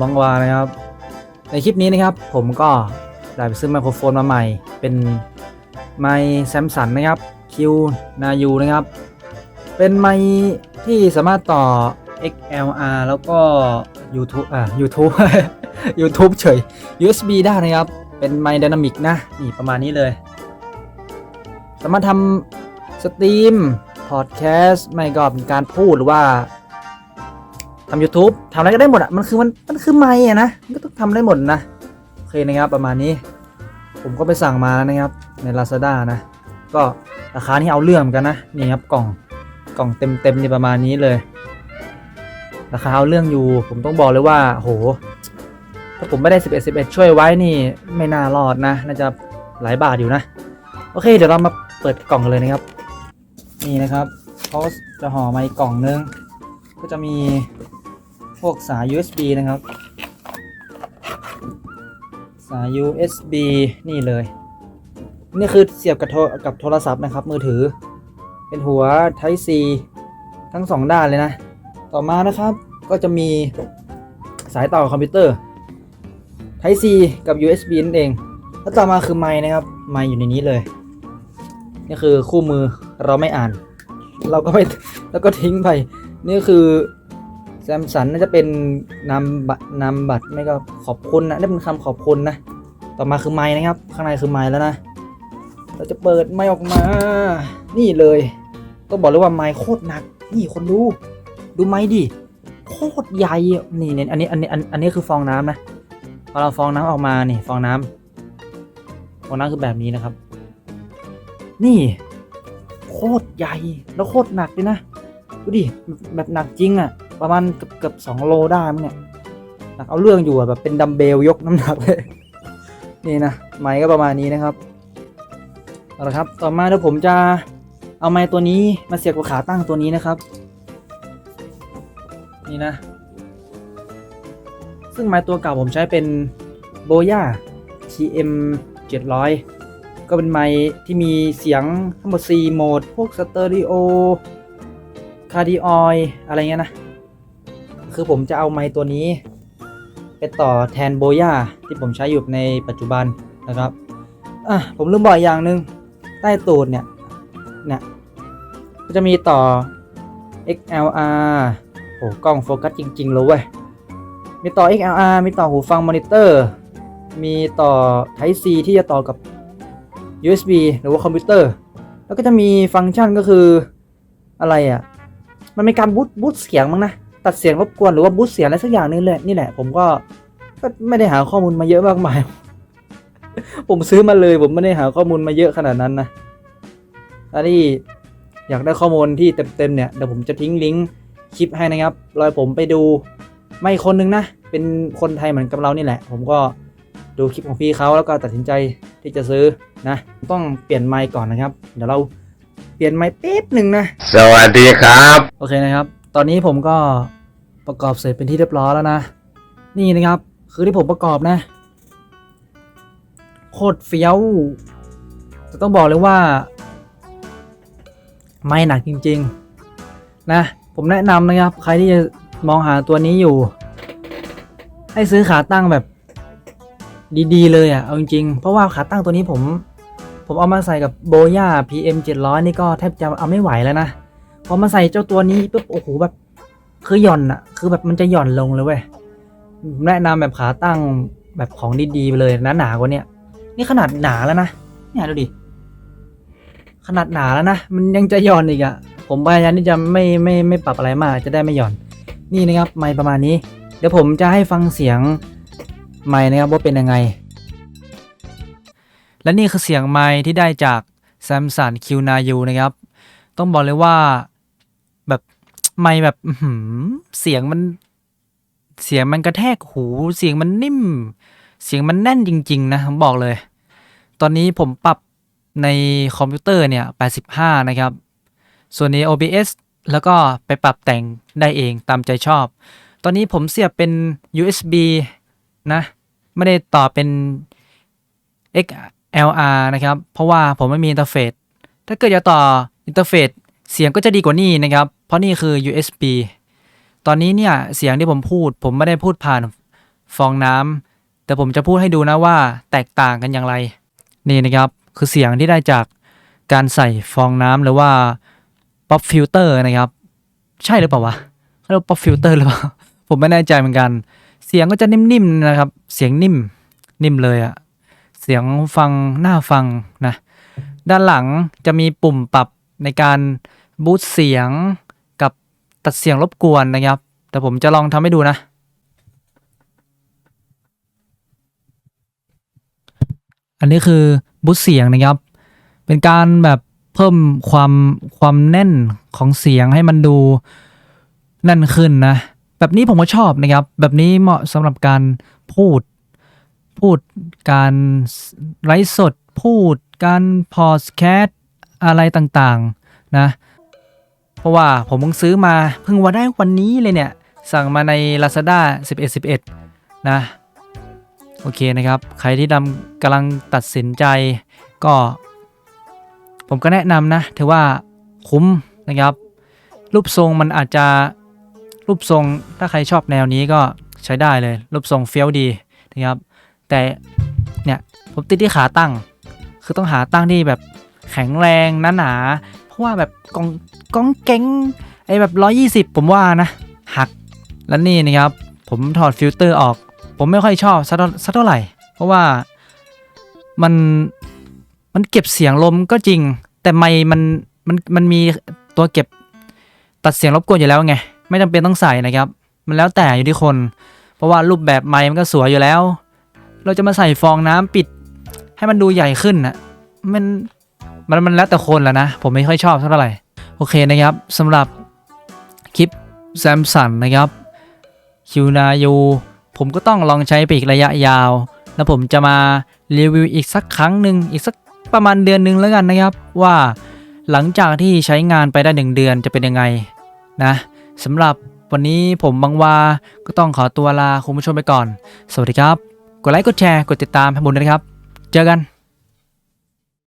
บังวานะครับ ในคลิปนี้นะครับ ผมก็ได้ไปซื้อไมโครโฟนมาใหม่ เป็นไมค์แซมสันนะครับ Q นายูนะครับ เป็นไมค์ที่สามารถต่อ XLR แล้วก็ YouTube อ่า YouTube YouTube เฉย USB ได้นะครับ เป็นไมค์ไดนามิกนะ นี่ประมาณนี้เลย สามารถทำสตรีมพอดแคสต์ไม่ก็เป็นการพูดหรือว่า ทำ YouTube ทำอะไรก็ได้หมดอะ มันคือมันมันคือไมค์อะนะ มันก็ต้องทำได้หมดนะ โอเคนะครับประมาณนี้ ผมก็ไปสั่งมาแล้วนะครับ ใน Lazada นะ ก็ราคาที่เอาเรื่องกันนะ นี่ครับกล่องกล่องเต็มเต็มๆนี่ประมาณนี้เลย ราคาเอาเรื่องอยู่ ผมต้องบอกเลยว่าโห ถ้าผมไม่ได้ 11 11 ช่วยไว้นี่ไม่น่ารอดนะ น่าจะหลายบาทอยู่นะ โอเค เดี๋ยวเรามาเปิดกล่องเลยนะครับ นี่นะครับเขาจะห่อมาอีกกล่องนึง ก็จะมี พวกสาย USB นะครับ สาย USB นี่เลย นี่คือเสียบกับโทรกับโทรศัพท์นะครับ มือถือ เป็นหัว Type C ทั้งสองด้านเลยนะ ต่อมานะครับก็จะมีสายต่อคอมพิวเตอร์ Type C กับ USB นั่นเอง แล้วต่อมาคือไมค์นะครับ ไมค์อยู่ในนี้เลย นี่คือคู่มือเราไม่อ่าน เราก็ไม่แล้วก็ทิ้งไป นี่คือ แซมสันน่าจะเป็นนามบัตรนามบัตรไม่ก็ขอบคุณนะนี่เป็นคำขอบคุณนะ ต่อมาคือไม้นะครับ ข้างในคือไม้แล้วนะ เราจะเปิดไม้ออกมา นี่เลยต้องบอกเลยว่าไม้โคตรหนัก นี่คนดู ดูไม้ดิ โคตรใหญ่ นี่เนี่ยอันนี้อันนี้อันอันนี้คือฟองน้ำนะ พอเราฟองน้ำออกมานี่ฟองน้ำฟองน้ำคือแบบนี้นะครับ นี่ โคตรใหญ่ แล้วโคตรหนักเลยนะ ดูดิ แบบแบบหนักจริงอะ่ะ ประมาณเกือบเกือบสองโลได้มั้งเนี่ยหนักเอาเรื่องอยู่อะแบบเป็นดัมเบลยกน้ำหนักเลย นี่นะไม้ก็ประมาณนี้นะครับเอาละครับ ต่อมาเดี๋ยวผมจะเอาไม้ตัวนี้มาเสียบกับขาตั้งตัวนี้นะครับ นี่นะ ซึ่งไม้ตัวเก่าผมใช้เป็นโบย่า TM 700 ก็เป็นไม้ที่มีเสียงทั้งหมด 4 โหมด พวกสเตอริโอคาร์ดิออย อะไรเงี้ยนะ คือผมจะเอาไม้ตัวนี้ ไปต่อแทนโบย่าที่ผมใช้อยู่ในปัจจุบันนะครับอะผมลืมบอกอย่างหนึ่งใต้ตูดเนี่ยเนี่ยก็จะมีต่อ XLR โอ้กล้องโฟกัสจริง ๆ เลยเว้ย มีต่อ XLR มีต่อหูฟังมอนิเตอร์ มีต่อ Type C ที่จะต่อกับ USB หรือว่าคอมพิวเตอร์ แล้วก็จะมีฟังก์ชันก็คืออะไรอะ มันมีการบูตบูตเสียงมั้งนะ ตัดเสียงรบกวนหรือว่าบูตเสียงอะไรสักอย่างนึงเลยนี่แหละ ผมก็ก็ไม่ได้หาข้อมูลมาเยอะมากมาย ผมซื้อมาเลย ผมไม่ได้หาข้อมูลมาเยอะขนาดนั้นนะถ้าที่อยากได้ข้อมูลที่เต็มๆเนี่ยเดี๋ยวผมจะทิ้งลิงก์คลิปให้นะครับรอยผมไปดูไม่คนนึงนะ เป็นคนไทยเหมือนกับเรานี่แหละ ผมก็ดูคลิปของพี่เขาแล้วก็ตัดสินใจที่จะซื้อนะ ต้องเปลี่ยนไมค์ก่อนนะครับ เดี๋ยวเราเปลี่ยนไมค์แป๊บหนึ่งนะ สวัสดีครับ โอเคนะครับ ตอนนี้ผมก็ประกอบเสร็จเป็นที่เรียบร้อยแล้วนะ นี่นะครับ คือที่ผมประกอบนะ โคตรเฟี้ยวแต่ต้องบอกเลยว่า ไม่หนักจริง ๆ นะ ผมแนะนำนะครับ ใครที่จะมองหาตัวนี้อยู่ ให้ซื้อขาตั้งแบบดีๆ เลยอะ่ะ เอาจริงๆ เพราะว่าขาตั้งตัวนี้ผม ผมเอามาใส่กับโบย่า PM 700 นี่ก็แทบจะเอาไม่ไหวแล้วนะ อมาใส่เจ้าตัวนี้ปุ๊บโอ้โหแบบ คือหย่อนอะคือแบบมันจะหย่อนลงเลยเว้ยแนะนำแบบขาตั้งแบบของดีๆไปเลยนะหนากว่าเนี้ยนี่ขนาดหนาแล้วนะเนี่ยดูดิขนาดหนาแล้วนะมันยังจะหย่อนอีกอะผมพยายามที่จะไม่ไม่ไม่ปรับอะไรมาก จะได้ไม่หย่อน นี่นะครับไมค์ประมาณนี้ เดี๋ยวผมจะให้ฟังเสียงไมค์นะครับว่าเป็นยังไง และนี่คือเสียงไมค์ที่ได้จาก Samsung Q Nayu นะครับ ต้องบอกเลยว่า ไม่แบบหือเสียงมัน เสียงมันกระแทกหู เสียงมันนิ่ม เสียงมันแน่นจริง ๆ นะผมบอกเลย ตอนนี้ผมปรับในคอมพิวเตอร์เนี่ย 85 นะครับ ส่วนใน OBS แล้วก็ไปปรับแต่งได้เองตามใจชอบ ตอนนี้ผมเสียบเป็น USB นะ ไม่ได้ต่อเป็น XLR นะครับ เพราะว่าผมไม่มีอินเทอร์เฟซ ถ้าเกิดจะต่ออินเทอร์เฟซ เสียงก็จะดีกว่านี้นะครับ เพราะนี่คือ USB ตอนนี้เนี่ยเสียงที่ผมพูด ผมไม่ได้พูดผ่านฟองน้ำแต่ผมจะพูดให้ดูนะว่าแตกต่างกันอย่างไร นี่นะครับคือเสียงที่ได้จากการใส่ฟองน้ำหรือว่า pop filter นะครับ ใช่หรือเปล่าวะเขาเรียก pop filter หรือเปล่า ผมไม่แน่ใจเหมือนกัน เสียงก็จะนิ่มๆนะครับ เสียงนิ่มนิ่มเลยอะเสียงฟังน่าฟังนะ ด้านหลังจะมีปุ่มปรับในการบูตเสียง ตัดเสียงรบกวนนะครับ แต่ผมจะลองทำให้ดูนะ อันนี้คือบูสเสียงนะครับ เป็นการแบบเพิ่มความความแน่นของเสียงให้มันดูแน่นขึ้นนะ แบบนี้ผมก็ชอบนะครับ แบบนี้เหมาะสำหรับการพูด พูดการไลฟ์สดพูดการพอดแคสต์อะไรต่างๆนะ เพราะว่าผมเพิ่งซื้อมาเพิ่งว่าได้วันนี้เลยเนี่ย สั่งมาใน Lazada 11 11 นะ โอเคนะครับ ใครที่ดำกำลังตัดสินใจก็ ผมก็แนะนำนะ ถือว่าคุ้มนะครับ รูปทรงมันอาจจะรูปทรงถ้าใครชอบแนวนี้ก็ใช้ได้เลย รูปทรงเฟี้ยวดีนะครับ แต่เนี่ยผมติดที่ขาตั้ง คือต้องหาตั้งที่แบบแข็งแรงหนาๆเพรา ว่าแบบกองกองเก้งไอ้แบบ 120 ผมว่านะ หัก แล้วนี่นะครับ ผมถอดฟิลเตอร์ออก ผมไม่ค่อยชอบสักเท่าสักเท่าไหร่ เพราะว่ามันมันเก็บเสียงลมก็จริง แต่ไม่มันมันมันมีตัวเก็บตัดเสียงรบกวนอยู่แล้วไง ไม่จำเป็นต้องใส่นะครับ มันแล้วแต่อยู่ที่คน เพราะว่ารูปแบบไม้มันก็สวยอยู่แล้ว เราจะมาใส่ฟองน้ำปิด ให้มันดูใหญ่ขึ้นนะมัน มันมันแล้วแต่คนแหละนะ ผมไม่ค่อยชอบเท่าไหร่ โอเคนะครับสำหรับคลิปแซมสันนะครับคิวนายูผมก็ต้องลองใช้ไปอีกระยะยาว แล้วผมจะมารีวิวอีกสักครั้งหนึ่งอีกสักประมาณเดือนหนึ่งแล้วกันนะครับ ว่าหลังจากที่ใช้งานไปได้หนึ่งเดือนจะเป็นยังไงนะสำหรับวันนี้ผมบังวา ก็ต้องขอตัวลาคุณผู้ชมไปก่อน สวัสดีครับ กดไลค์กดแชร์กดติดตามให้ผมด้วยนะครับ เจอกัน